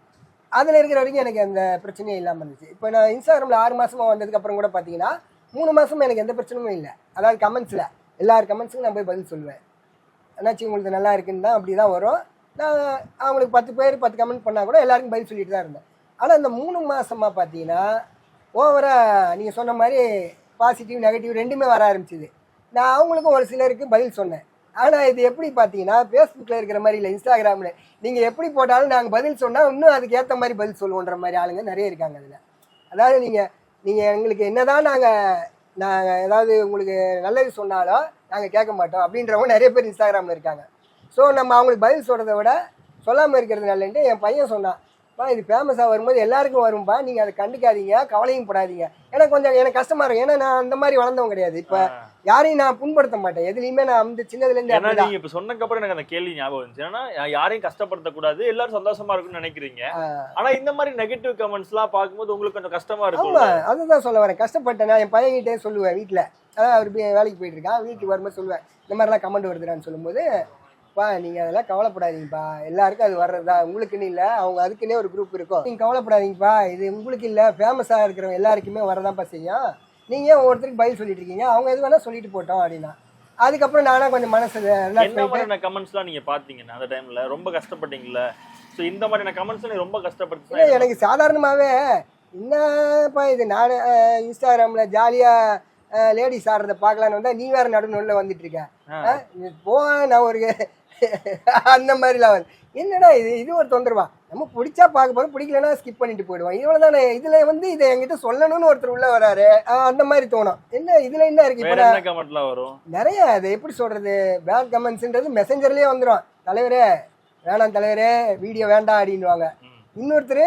அதில் இருக்கிற வரைக்கும் எனக்கு அந்த பிரச்சனையே இல்லாமல் இருந்துச்சு. இப்போ நான் இன்ஸ்டாகிராமில் ஆறு மாதமாக வந்ததுக்கப்புறம் கூட பார்த்தீங்கன்னா மூணு மாதமும் எனக்கு எந்த பிரச்சனையும் இல்லை. அதாவது கமெண்ட்ஸில் எல்லார் கமெண்ட்ஸுக்கும் நான் போய் பதில் சொல்லுவேன். என்னாச்சு உங்களுக்கு நல்லா இருக்குன்னு தான் அப்படி தான் வரும். நான் அவங்களுக்கு பத்து பேர் பத்து கமெண்ட் பண்ணால் கூட எல்லாருக்கும் பதில் சொல்லிட்டு தான் இருந்தேன். ஆனால் இந்த மூணு மாதமாக பார்த்தீங்கன்னா ஓவராக நீங்கள் சொன்ன மாதிரி பாசிட்டிவ் நெகட்டிவ் ரெண்டுமே வர ஆரம்பிச்சிது. நான் அவங்களுக்கும் ஒரு சிலருக்கு பதில் சொன்னேன். ஆனால் இது எப்படி பார்த்தீங்கன்னா ஃபேஸ்புக்கில் இருக்கிற மாதிரி இல்லை இன்ஸ்டாகிராமில் நீங்கள் எப்படி போட்டாலும் நாங்கள் பதில் சொன்னால் இன்னும் அதுக்கு ஏற்ற மாதிரி பதில் சொல்லுவோன்ற மாதிரி ஆளுங்க நிறைய இருக்காங்க அதில். அதாவது நீங்கள் நீங்கள் எங்களுக்கு என்னதான் நாங்கள் நாங்கள் ஏதாவது உங்களுக்கு நல்லது சொன்னாலும் நாங்கள் கேட்க மாட்டோம் அப்படின்றவங்க நிறைய பேர் இன்ஸ்டாகிராமில் இருக்காங்க. ஸோ நம்ம அவங்களுக்கு பதில் சொல்கிறத விட சொல்லாமல் இருக்கிறது நல்லன்ட்டு என் பையன் சொன்னான். பா இது ஃபேமஸாக வரும்போது எல்லாருக்கும் வரும்பா. நீங்கள் அதை கண்டுக்காதீங்க கவலையும் படாதீங்க. ஏன்னா கொஞ்சம் எனக்கு கஷ்டமா இருக்கும். ஏன்னா நான் அந்த மாதிரி வளர்ந்தவன் கிடையாது. இப்போ யாரையும் நான் புண்படுத்த மாட்டேன். எதுலையுமே நான் வந்து சின்னதுலேருந்து ஏன்னா அப்படிதான். நீங்க இப்ப சொன்னதுக்கு அப்புறம் எனக்கு அந்த கேள்வி ஞாபகம் வந்துச்சு. ஏன்னா யாரையும் கஷ்டப்படுத்தக்கூடாது. எல்லாரும் சந்தோஷமா இருக்கும்னு நினைக்கிறீங்க. ஆனா இந்த மாதிரி நெகட்டிவ் கமெண்ட்ஸ் எல்லாம் பார்க்கும்போது உங்களுக்கு கொஞ்சம் கஷ்டமா ஆமா. இருக்கும் அதுதான் சொல்ல வரேன். கஷ்டப்பட்டேன். நான் என் பையன்கிட்டே சொல்லுவேன் வீட்டில் அதான் அவர் வேலைக்கு போயிட்டு இருக்கான். வீட்டுக்கு வரும்போது சொல்லுவேன். இந்த மாதிரிலாம் கமெண்ட் வருதுடான்னு சொல்லும்போது பா நீங்க அதெல்லாம் கவலைப்படாதீங்கப்பா. எல்லாருக்கும் அது வர்றதா உங்களுக்குன்னு இல்லை அவங்க அதுக்குன்னே ஒரு குரூப் இருக்கும். நீங்க கவலைப்படாதீங்கப்பா. இது உங்களுக்கு இல்லை ஃபேமஸாக இருக்கிறவங்க எல்லாருக்குமே வரதான்ப்பா செய்யும். நீங்க ஏன் ஒருத்தருக்கு பதில் சொல்லிட்டு இருக்கீங்க அவங்க எது வேணா சொல்லிட்டு போட்டோம் அப்படின்னா. அதுக்கப்புறம் நானா கொஞ்சம் மனசு relax என்ன மாதிரியான கமெண்ட்ஸ்லாம் நீங்க பாத்தீங்கன்னா அந்த டைம்ல ரொம்ப கஷ்டப்பட்டீங்கல்ல? சோ இந்த மாதிரியான கமெண்ட்ஸ் ரொம்ப இல்லை கஷ்டப்படுத்து எனக்கு சாதாரணமாகவே என்னப்பா இது? நான் இன்ஸ்டாகிராமில் ஜாலியாக லேடிஸ் ஆடுறத பார்க்கலான்னு வந்தால் நீ வேற நடுவு நடுவில் வந்துட்டு இருக்க. போ நான் ஒரு அந்த மாதிரிலாம் வந்து என்னடா இது? இது ஒரு தொந்தரவா? நம்ம பிடிச்சா பார்க்க போகிறோம் பிடிக்கலன்னா ஸ்கிப் பண்ணிட்டு போயிடுவோம். இவ்வளோ தானே இதில் வந்து இதை என்கிட்ட சொல்லணும்னு ஒருத்தர் உள்ள வராரு. அந்த மாதிரி தோணும். என்ன இதில் என்ன இருக்கு? இப்போ வரும்? நிறைய அது எப்படி சொல்றது? பேட் கமெண்ட்ஸ்ன்றது மெசஞ்சர்லயே வந்துடும் தலைவரே வேணாம் தலைவரே வீடியோ வேண்டாம் அப்படின்னுவாங்க. ம். இன்னொருத்தர்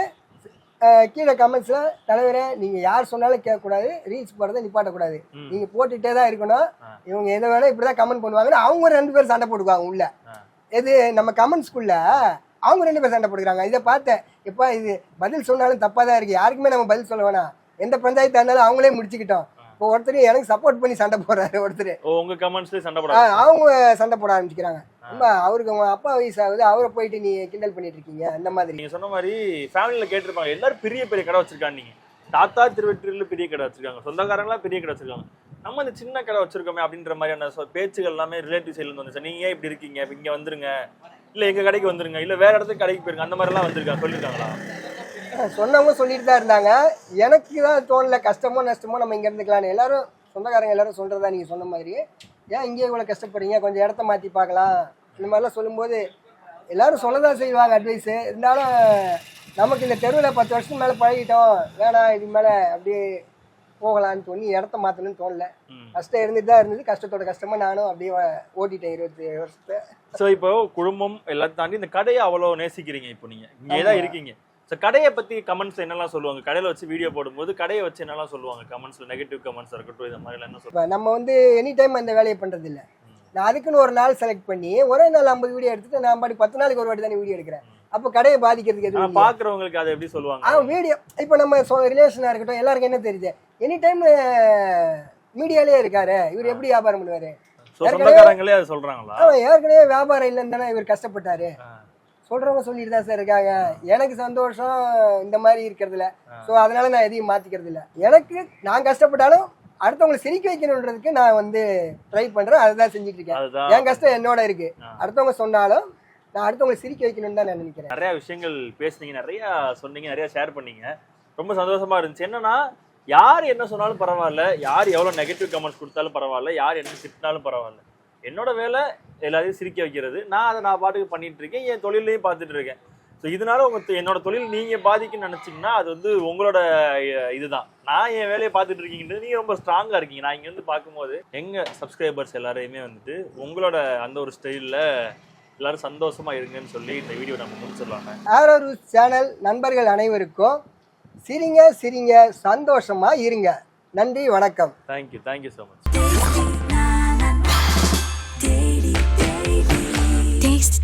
கீழே கமெண்ட்ஸ்ல தலைவரே நீங்க யார் சொன்னாலும் கேட்கக்கூடாது ரீல்ஸ் போடுறதை நிப்பாட்டக்கூடாது. ம். நீங்க போட்டுட்டே தான் இருக்கணும். இவங்க எதை வேணா இப்படிதான் கமெண்ட் பண்ணுவாங்கன்னு அவங்க ரெண்டு பேரும் சண்டை போட்டுக்குவாங்க உள்ள. எது நம்ம கமெண்ட்ஸ்குள்ள அவங்க ரெண்டு பேரும் சண்டை போட்டுக்கிறாங்க. இதை பார்த்தேன். எப்பா இது பதில் சொன்னாலும் தப்பா தான் இருக்கு. யாருக்குமே நம்ம பதில் சொல்ல வேணாம். எந்த பஞ்சாயத்து இருந்தாலும் அவங்களே முடிச்சுக்கிட்டோம். இப்போ ஒருத்தர் எனக்கு சப்போர்ட் பண்ணி சண்டை போடுறாரு ஒருத்தர். உங்க கமெண்ட்ஸ்லயே சண்டை ஆ, போடாது அவங்க சண்டை போட ஆரம்பிச்சுக்கிறாங்க. அவருக்கு உங்க அப்பா வயசு ஆகுது அவரை போயிட்டு நீ கிண்டல் பண்ணிட்டு இருக்கீங்க அந்த மாதிரி. நீங்க சொன்ன மாதிரி ஃபேமிலில கேட்டிருப்பாங்க எல்லாரும் பெரிய பெரிய கடை வச்சிருக்காங்க நீங்க. தாத்தா திருவெற்றில பெரிய கடை வச்சிருக்காங்க சொந்தக்காரங்களா பெரிய கடை வச்சிருக்காங்க. நம்ம இந்த சின்ன கடை வச்சிருக்கோமே அப்படின்ற மாதிரியான பேச்சுகள் எல்லாமே ரிலேட்டிவ் சைடுல இருந்து வந்துச்சு. நீங்க ஏன் இப்படி இருக்கீங்க? இப்ப இங்க வந்துருங்க. இல்ல எங்க கடைக்கு வந்துருங்க. இல்ல வேற இடத்துக்கு கடைக்கு போயிருங்க. அந்த மாதிரி எல்லாம் வந்திருக்காங்க சொல்லிருக்காங்களா சொன்னவங்க சொல்லிட்டு தான் இருந்தாங்க. எனக்கு தான் தோணல கஷ்டமோ நஷ்டமோ நம்ம இங்க இருந்துக்கலாம்னு. எல்லாரும் சொந்தக்காரங்க எல்லாரும் சொல்றதா நீங்க சொன்ன மாதிரி. ஏன் இங்கே இவ்வளவு கஷ்டப்படுறீங்க? கொஞ்சம் இடத்த மாத்தி பார்க்கலாம். இந்த மாதிரிலாம் சொல்லும்போது எல்லாரும் சொல்லதான் செய்வாங்க அட்வைஸ் இருந்தாலும் நமக்கு இந்த தெருவில் பத்து வருஷத்துக்கு மேலே பழகிட்டோம். வேணாம் இது மேலே அப்படியே போகலான்னு தோணி இடத்த மாற்றணும்னு தோணல. கஷ்டம் இருந்துட்டு தான் இருந்தது. கஷ்டத்தோட கஷ்டமா நானும் அப்படியே ஓட்டிட்டேன் இருபத்தி ஏழு வருஷத்தை. சோ இப்போ குடும்பம் எல்லாத்தையும் தாண்டி இந்த கடையை அவ்வளவு நேசிக்கிறீங்க இப்போ நீங்க. இங்கே தான் இருக்கீங்க. ஸோ கடையை பத்தி கமெண்ட்ஸ் என்னெல்லாம் சொல்லுவாங்க? கடையில வச்சு வீடியோ போடும்போது கடையை வச்சு என்னெல்லாம் சொல்லுவாங்க? கமெண்ட்ஸ்ல நெகட்டிவ் கமெண்ட்ஸ் இருக்கட்டும் இந்த மாதிரி என்ன சொல்லுவாங்க? நம்ம வந்து எனி டைம் அந்த வேலையை பண்றது இல்ல நான் அதுக்குன்னு ஒரு நாள் செலக்ட் பண்ணி ஒரே நாள் ஐம்பது வீடியோ எடுத்துட்டு நான் பாடி பத்து நாளைக்கு ஒரு வாட்டி தானே வீடியோ எடுக்கிறேன். அப்போ கடையை பாதிக்கிறதுக்கு எதுவும். பாக்குறவங்களுக்கு அதை எப்படி சொல்லுவாங்க? ஆ வீடியோ இப்போ நம்ம ரிலேஷனாக இருக்கட்டும் எல்லாருக்கும் என்ன தெரியுது? எனி டைம் மீடியாலே இருக்காரு. இவர் எப்படி வியாபாரம் பண்ணுவாரு? சொந்தக்காரங்களே சொல்றாங்களா? அவன் ஏற்கனவே வியாபாரம் இல்லைன்னு தானே இவர் கஷ்டப்பட்டாரு. சொல்றவங்க சொல்லிட்டு தான் சார் இருக்காங்க. எனக்கு சந்தோஷம் இந்த மாதிரி இருக்கிறதுல. ஸோ அதனால நான் எதையும் மாத்திக்கிறது இல்ல. எனக்கு நான் கஷ்டப்பட்டாலும் அடுத்தவங்களை சிரிக்க வைக்கணுன்றதுக்கு நான் வந்து ட்ரை பண்றேன். அதுதான் செஞ்சுட்டு இருக்கேன். என் கஷ்டம் என்னோட இருக்கு. அடுத்தவங்க சொன்னாலும் நான் அடுத்தவங்களை சிரிக்க வைக்கணும்னு தான் நான் நினைக்கிறேன். நிறைய விஷயங்கள் பேசுனீங்க நிறைய சொன்னீங்க நிறைய ஷேர் பண்ணீங்க. ரொம்ப சந்தோஷமா இருந்துச்சு. என்னன்னா யார் என்ன சொன்னாலும் பரவாயில்ல. யார் எவ்வளவு நெகட்டிவ் கமெண்ட்ஸ் கொடுத்தாலும் பரவாயில்ல. யார் என்ன திட்டினாலும் பரவாயில்ல. என்னோட வேலை எல்லாரையும் சிரிக்க வைக்கிறது. நான் அதை நான் பாட்டுக்கு பண்ணிட்டு இருக்கேன். என் தொழிலையும் பார்த்துட்டு இருக்கேன். ஸோ இதனால உங்க என்னோட தொழில் நீங்க பாதிக்குன்னு நினைச்சீங்கன்னா அது வந்து உங்களோட இதுதான். நான் என் வேலையை பார்த்துட்டு இருக்கீங்கன்றது நீங்க ரொம்ப ஸ்ட்ராங்கா இருக்கீங்க. நான் இங்க வந்து பார்க்கும்போது எங்க சப்ஸ்கிரைபர்ஸ் எல்லாரையுமே வந்துட்டு உங்களோட அந்த ஒரு ஸ்டைல்ல எல்லாரும் சந்தோஷமா இருங்கன்னு சொல்லி இந்த வீடியோ நம்ம முடிச்சிடலாங்க ஆரோ ரூஸ் சேனல் நண்பர்கள் அனைவருக்கும் சிரிங்க சிரிங்க சந்தோஷமா இருங்க. நன்றி வணக்கம். Thank you thank you so much